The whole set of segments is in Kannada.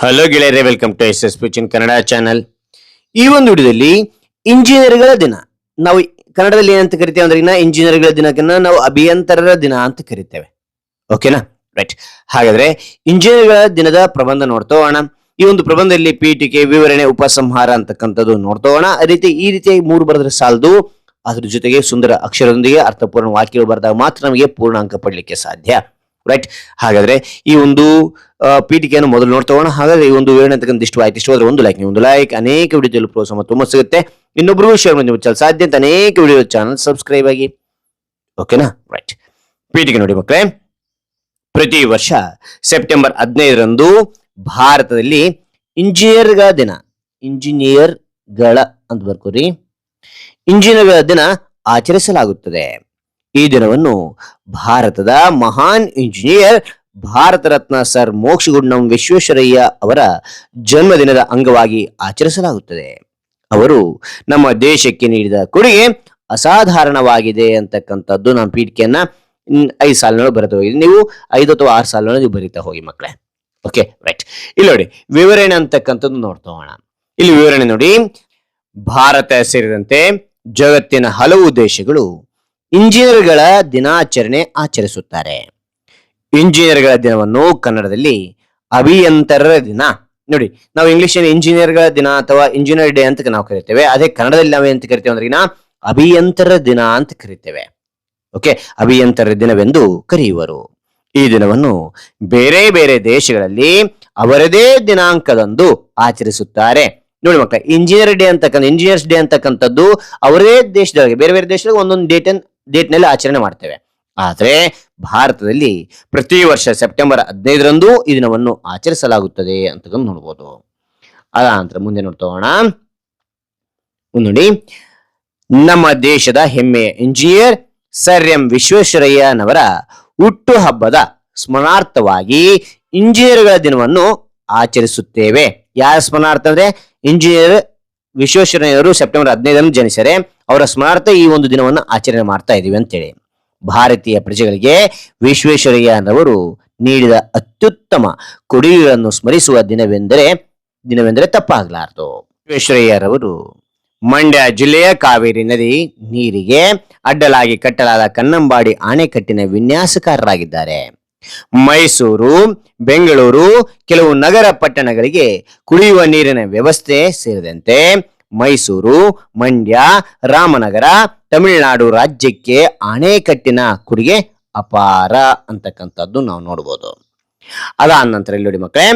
ಹಲೋ ಗೆಳೆಯರೇ ವೆಲ್ಕಮ್ ಟು ಎಸ್ ಎಸ್ ಪಿಚಿನ್ ಕನ್ನಡ ಚಾನಲ್ ಈ ಒಂದು ವಿಡಿಯೋದಲ್ಲಿ ಇಂಜಿನಿಯರ್ಗಳ ದಿನ. ನಾವು ಕನ್ನಡದಲ್ಲಿ ಏನಂತ ಕರಿತೇವೆ ಅಂದ್ರೆ ಇನ್ನ ಇಂಜಿನಿಯರ್ಗಳ ದಿನಕ್ಕನ್ನ ನಾವು ಅಭಿಯಂತರರ ದಿನ ಅಂತ ಕರಿತೇವೆ. ಓಕೆನಾ ರೈಟ್ ಹಾಗಾದ್ರೆ ಇಂಜಿನಿಯರ್ಗಳ ದಿನದ ಪ್ರಬಂಧ ನೋಡ್ತಾ ಹೋಗೋಣ ಈ ಒಂದು ಪ್ರಬಂಧದಲ್ಲಿ ಪೀಠಿಕೆ, ವಿವರಣೆ, ಉಪಸಂಹಾರ ಅಂತಕ್ಕಂಥದ್ದು ನೋಡ್ತಾ ಹೋಗೋಣ ಅದೇ ರೀತಿ ಈ ರೀತಿಯಾಗಿ ಮೂರು ಬರೆದ್ರೆ ಸಾಲದು. ಅದ್ರ ಜೊತೆಗೆ ಸುಂದರ ಅಕ್ಷರದೊಂದಿಗೆ ಅರ್ಥಪೂರ್ಣ ವಾಕ್ಯಗಳು ಬರೆದಾಗ ಮಾತ್ರ ನಮಗೆ ಪೂರ್ಣ ಅಂಕ ಪಡ್ಲಿಕ್ಕೆ ಸಾಧ್ಯ. ರೈಟ್ ಹಾಗಾದ್ರೆ ಈ ಒಂದು ಪೀಠಿಕೆಯನ್ನು ಮೊದಲು ನೋಡ್ತಾ ಹಾಗಾದ್ರೆ ಈ ಒಂದು ಅಂತಕ್ಕಂಥ ಇಷ್ಟು ಆಯ್ತು. ಇಷ್ಟು ಒಂದು ಲೈಕ್ ಒಂದು ಲೈಕ್ ಅನೇಕ ವಿಡಿಯೋದಲ್ಲಿ ಪ್ರೋತ್ಸಾಹ ತುಂಬ ಸಿಗುತ್ತೆ. ಇನ್ನೊಬ್ರಿಗೂ ಶೇರ್ ಮಾಡಿ ಚಾನಲ್ ಸಾಧ್ಯ ಅಂತ ಅನೇಕ ವಿಡಿಯೋ ಚಾನಲ್ ಸಬ್ಸ್ಕ್ರೈಬ್ ಆಗಿ. ಓಕೆನಾ ರೈಟ್ ಪೀಠಿಕೆ ನೋಡಿ ಮಕ್ಕಳೇ. ಪ್ರತಿ ವರ್ಷ ಸೆಪ್ಟೆಂಬರ್ ಹದಿನೈದರಂದು ಭಾರತದಲ್ಲಿ ಇಂಜಿನಿಯರ್ಗಳ ದಿನ. ಇಂಜಿನಿಯರ್ಗಳ ಅಂತ ಬರ್ಕೋರಿ. ಇಂಜಿನಿಯರ್ಗಳ ದಿನ ಆಚರಿಸಲಾಗುತ್ತದೆ. ಈ ದಿನವನ್ನು ಭಾರತದ ಮಹಾನ್ ಇಂಜಿನಿಯರ್ ಭಾರತ ರತ್ನ ಸರ್ ಮೋಕ್ಷಗುಂಡಂ ವಿಶ್ವೇಶ್ವರಯ್ಯ ಅವರ ಜನ್ಮದಿನದ ಅಂಗವಾಗಿ ಆಚರಿಸಲಾಗುತ್ತದೆ. ಅವರು ನಮ್ಮ ದೇಶಕ್ಕೆ ನೀಡಿದ ಕೊಡುಗೆ ಅಸಾಧಾರಣವಾಗಿದೆ ಅಂತಕ್ಕಂಥದ್ದು ನಮ್ಮ ಪೀಠಿಕೆಯನ್ನ ಐದು ಸಾಲಿನೊಳಗೆ ಬರೆದು ಹೋಗಿ ನೀವು ಐದು ಅಥವಾ ಆರು ಸಾಲಿನೊಳಗೆ ನೀವು ಬರೀತಾ ಹೋಗಿ ಮಕ್ಕಳೇ. ಓಕೆ ರೈಟ್ ಇಲ್ಲಿ ನೋಡಿ, ವಿವರಣೆ ಅಂತಕ್ಕಂಥದ್ದು ನೋಡ್ತಾ ಹೋಗೋಣ. ಇಲ್ಲಿ ವಿವರಣೆ ನೋಡಿ, ಭಾರತ ಸೇರಿದಂತೆ ಜಗತ್ತಿನ ಹಲವು ದೇಶಗಳು ಇಂಜಿನಿಯರ್ಗಳ ದಿನಾಚರಣೆ ಆಚರಿಸುತ್ತಾರೆ. ಇಂಜಿನಿಯರ್ಗಳ ದಿನವನ್ನು ಕನ್ನಡದಲ್ಲಿ ಅಭಿಯಂತರರ ದಿನ. ನೋಡಿ, ನಾವು ಇಂಗ್ಲಿಷ್ ಇಂಜಿನಿಯರ್ಗಳ ದಿನ ಅಥವಾ ಇಂಜಿನಿಯರ್ ಡೇ ಅಂತ ನಾವು ಕರಿತೇವೆ. ಅದೇ ಕನ್ನಡದಲ್ಲಿ ನಾವು ಎಂತ ಕರಿತೇವೆ ಅಂದ್ರೆ ಅಭಿಯಂತರ ದಿನ ಅಂತ ಕರಿತೇವೆ. ಓಕೆ? ಅಭಿಯಂತರ ದಿನವೆಂದು ಕರೆಯುವರು. ಈ ದಿನವನ್ನು ಬೇರೆ ಬೇರೆ ದೇಶಗಳಲ್ಲಿ ಅವರದೇ ದಿನಾಂಕದಂದು ಆಚರಿಸುತ್ತಾರೆ. ನೋಡಿ ಮಕ್ಕಳ, ಇಂಜಿನಿಯರ್ ಡೇ ಅಂತಕ್ಕಂಥ, ಇಂಜಿನಿಯರ್ಸ್ ಡೇ ಅಂತಕ್ಕಂಥದ್ದು ಅವರೇ ದೇಶದೊಳಗೆ, ಬೇರೆ ಬೇರೆ ದೇಶದಾಗ ಒಂದೊಂದು ಡೇಟ್ ಡೇಟ್ ನಲ್ಲಿ ಆಚರಣೆ ಮಾಡ್ತೇವೆ. ಆದರೆ ಭಾರತದಲ್ಲಿ ಪ್ರತಿ ವರ್ಷ ಸೆಪ್ಟೆಂಬರ್ ಹದಿನೈದರಂದು ದಿನವನ್ನು ಆಚರಿಸಲಾಗುತ್ತದೆ ಅಂತ ನೋಡ್ಬೋದು. ಅದ ನಂತರ ಮುಂದೆ ನೋಡ್ತೋಣ ನೋಡಿ. ನಮ್ಮ ದೇಶದ ಹೆಮ್ಮೆಯ ಇಂಜಿನಿಯರ್ ಸರ್ ಎಂ ವಿಶ್ವೇಶ್ವರಯ್ಯನವರ ಹುಟ್ಟು ಹಬ್ಬದ ಸ್ಮರಣಾರ್ಥವಾಗಿ ಇಂಜಿನಿಯರ್ಗಳ ದಿನವನ್ನು ಆಚರಿಸುತ್ತೇವೆ. ಯಾರ ಸ್ಮರಣಾರ್ಥ ಅಂದ್ರೆ ಇಂಜಿನಿಯರ್ ವಿಶ್ವೇಶ್ವರಯ್ಯನವರು ಸೆಪ್ಟೆಂಬರ್ ಹದಿನೈದರಂದು ಜನಿಸಿದರೆ ಅವರ ಸ್ಮಾರತ ಈ ಒಂದು ದಿನವನ್ನು ಆಚರಣೆ ಮಾಡ್ತಾ ಇದ್ದೀವಿ ಅಂತೇಳಿ. ಭಾರತೀಯ ಪ್ರಜೆಗಳಿಗೆ ವಿಶ್ವೇಶ್ವರಯ್ಯನವರು ನೀಡಿದ ಅತ್ಯುತ್ತಮ ಕೊಡುಗೆಗಳನ್ನು ಸ್ಮರಿಸುವ ದಿನವೆಂದರೆ ದಿನವೆಂದರೆ ತಪ್ಪಾಗಲಾರದು. ವಿಶ್ವೇಶ್ವರಯ್ಯರವರು ಮಂಡ್ಯ ಜಿಲ್ಲೆಯ ಕಾವೇರಿ ನದಿ ನೀರಿಗೆ ಅಡ್ಡಲಾಗಿ ಕಟ್ಟಲಾದ ಕನ್ನಂಬಾಡಿ ಅಣೆಕಟ್ಟಿನ ವಿನ್ಯಾಸಕಾರರಾಗಿದ್ದಾರೆ. ಮೈಸೂರು, ಬೆಂಗಳೂರು, ಕೆಲವು ನಗರ ಪಟ್ಟಣಗಳಿಗೆ ಕುಡಿಯುವ ನೀರಿನ ವ್ಯವಸ್ಥೆ ಸೇರಿದಂತೆ ಮೈಸೂರು, ಮಂಡ್ಯ, ರಾಮನಗರ, ತಮಿಳುನಾಡು ರಾಜ್ಯಕ್ಕೆ ಅಣೆಕಟ್ಟಿನ ಕೊಡುಗೆ ಅಪಾರ ಅಂತಕ್ಕಂಥದ್ದು ನಾವು ನೋಡ್ಬೋದು. ಅದಾದ ನಂತರ ಇಲ್ಲಿ ನೋಡಿ ಮಕ್ಕಳೇ,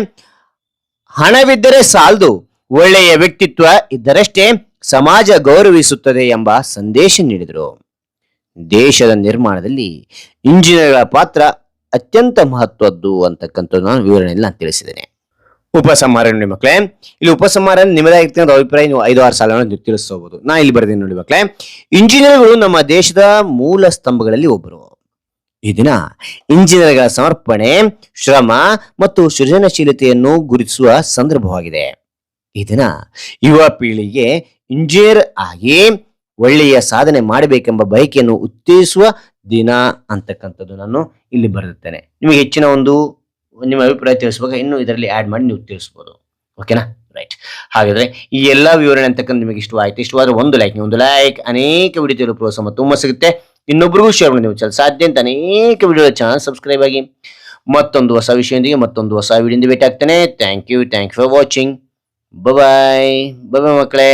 ಹಣವಿದ್ದರೆ ಸಾಲದು, ಒಳ್ಳೆಯ ವ್ಯಕ್ತಿತ್ವ ಇದ್ದರಷ್ಟೇ ಸಮಾಜ ಗೌರವಿಸುತ್ತದೆ ಎಂಬ ಸಂದೇಶ ನೀಡಿದರು. ದೇಶದ ನಿರ್ಮಾಣದಲ್ಲಿ ಇಂಜಿನಿಯರ್ಗಳ ಪಾತ್ರ ಅತ್ಯಂತ ಮಹತ್ವದ್ದು ಅಂತಕ್ಕಂಥದ್ದು ನಾನು ವಿವರಣೆಯಲ್ಲಿ ನಾನು ತಿಳಿಸಿದ್ದೇನೆ. ಉಪಸಂಹಾರ ನೋಡಿ ಮಕ್ಕಳೇ. ಇಲ್ಲಿ ಉಪಸಂಹಾರ ನಿಮ್ಮದೇ ಆಗಿರ್ತಕ್ಕಂಥ ಅಭಿಪ್ರಾಯ, ನೀವು ಐದು ಆರು ಸಾಲಗಳನ್ನು ನೀವು ತಿಳಿಸ್ಕೋಬಹುದು ನಾ ಇಲ್ಲಿ ಬರ್ತೀನಿ ನೋಡಿ ಮಕ್ಕಳೇ. ಇಂಜಿನಿಯರ್ಗಳು ನಮ್ಮ ದೇಶದ ಮೂಲ ಸ್ತಂಭಗಳಲ್ಲಿ ಒಬ್ಬರು. ಈ ದಿನ ಇಂಜಿನಿಯರ್ಗಳ ಸಮರ್ಪಣೆ, ಶ್ರಮ ಮತ್ತು ಸೃಜನಶೀಲತೆಯನ್ನು ಗುರುತಿಸುವ ಸಂದರ್ಭವಾಗಿದೆ. ಈ ದಿನ ಯುವ ಪೀಳಿಗೆ ಇಂಜಿನಿಯರ್ ಆಗಿ ಒಳ್ಳೆಯ ಸಾಧನೆ ಮಾಡಬೇಕೆಂಬ ಬಯಕೆಯನ್ನು ಉತ್ತೇಜಿಸುವ ದಿನ ಅಂತಕ್ಕಂಥದ್ದು ನಾನು ಇಲ್ಲಿ ಬರೆದಿರ್ತೇನೆ. ನಿಮಗೆ ಹೆಚ್ಚಿನ ಒಂದು, ನಿಮ್ಮ ಅಭಿಪ್ರಾಯ ತಿಳಿಸುವಾಗ ಇನ್ನು ಇದರಲ್ಲಿ ಆ್ಯಡ್ ಮಾಡಿ ನೀವು ತಿಳಿಸ್ಬೋದು. ಓಕೆನಾ ರೈಟ್ ಹಾಗಾದ್ರೆ ಈ ಎಲ್ಲ ವಿವರಣೆ ಅಂತಕ್ಕಂಥ ನಿಮಗೆ ಇಷ್ಟವಾಯಿತು. ಇಷ್ಟವಾದ್ರೆ ಒಂದು ಲೈಕ್ ಒಂದು ಲೈಕ್ ಅನೇಕ ವಿಡಿಯೋ ತಿಳಿಯಲು ಪ್ರೋತ್ಸಾಹ ತುಂಬ ಸಿಗುತ್ತೆ. ಇನ್ನೊಬ್ರಿಗೂ ಶೇರ್ ಮಾಡಿ ನೀವು ಚಾನಲ್ ಸಾಧ್ಯ ಅಂತ ಅನೇಕ ವಿಡಿಯೋ ಚಾನಲ್ ಸಬ್ಸ್ಕ್ರೈಬ್ ಆಗಿ. ಮತ್ತೊಂದು ಹೊಸ ವಿಷಯದೊಂದಿಗೆ ಮತ್ತೊಂದು ಹೊಸ ವಿಡಿಯೋದಿಂದ ಭೇಟಿ ಆಗ್ತೇನೆ. Thank you thank you for watching bye bye ಮಕ್ಕಳೇ.